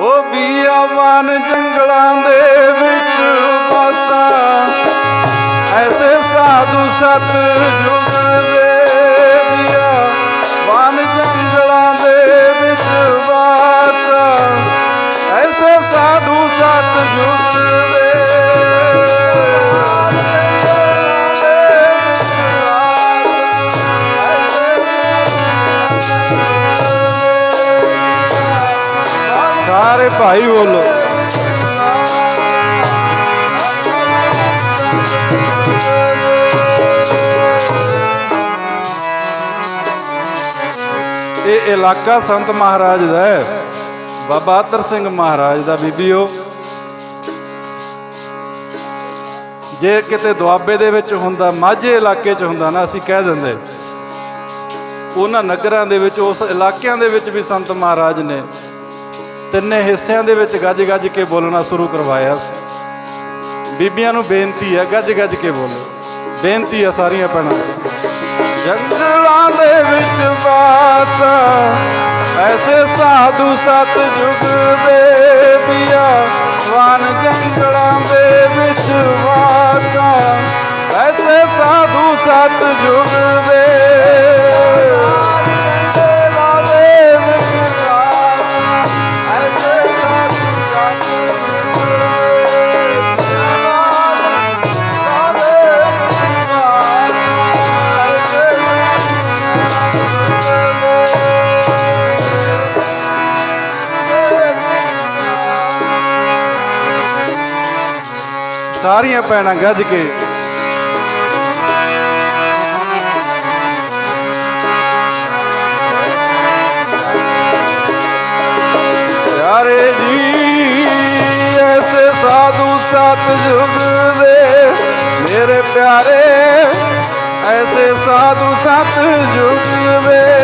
ਉਹ ਬੀਆਵਾਨ ਜੰਗਲਾਂ ਦੇ ਵਿੱਚ ਵਾਸਾ ਐਸੇ ਸਾਧੂ ਸਤ ਜੁਗ ਦੇ ਬੀਆ ਜੰਗਲਾਂ ਦੇ ਵਿੱਚ ਵਾਸਾ ਐਸੇ ਸਾਧੂ ਸਤ ਜੁਗ ਸਾਰੇ ਭਾਈ ਬੋਲੋ। ਇਹ ਇਲਾਕਾ ਸੰਤ ਮਹਾਰਾਜ ਦਾ ਹੈ। ਬਾਬਾ ਆਦਰ ਸਿੰਘ ਮਹਾਰਾਜ ਦਾ ਬੀਬੀਓ। ਜੇ ਕਿਤੇ ਦੁਆਬੇ ਦੇ ਵਿੱਚ ਹੁੰਦਾ, ਮਾਝੇ ਇਲਾਕੇ 'ਚ ਹੁੰਦਾ ਨਾ, ਅਸੀਂ ਕਹਿ ਦਿੰਦੇ। ਉਹਨਾਂ ਨਗਰਾਂ ਦੇ ਵਿੱਚ, ਉਸ ਇਲਾਕਿਆਂ ਦੇ ਵਿੱਚ ਵੀ ਸੰਤ ਮਹਾਰਾਜ ਨੇ ਤਿੰਨੇ ਹਿੱਸਿਆਂ ਦੇ ਵਿੱਚ ਗੱਜ ਗੱਜ ਕੇ ਬੋਲਣਾ ਸ਼ੁਰੂ ਕਰਵਾਇਆ ਸੀ। ਬੀਬੀਆਂ ਨੂੰ ਬੇਨਤੀ ਹੈ ਗੱਜ ਗੱਜ ਕੇ ਬੋਲੋ। ਬੇਨਤੀ ਹੈ ਸਾਰੀਆਂ ਭੈਣਾਂ ਨੂੰ। ਜੰਗਲਾਂ ਦੇ ਵਿੱਚ ਵਾਸ, ਐਸੇ ਸਾਧੂ ਸਤ ਜੁਗ ਦੇ ਪਿਆ। ਵਾਨ ਜੰਗਲਾਂ ਦੇ ਵਿੱਚ ਵਾਸ, ਐਸੇ ਸਾਧੂ ਸਤ ਜੁਗ ਦੇ। ਸਾਰੀਆਂ ਭੈਣਾਂ ਗੱਜ ਕੇ। ਯਾਰੇ ਜੀ, ਐਸੇ ਸਾਧੂ ਸਤ ਜੁਗ ਦੇ ਮੇਰੇ ਪਿਆਰੇ, ਐਸੇ ਸਾਧੂ ਸਤ ਜੁਗ ਦੇ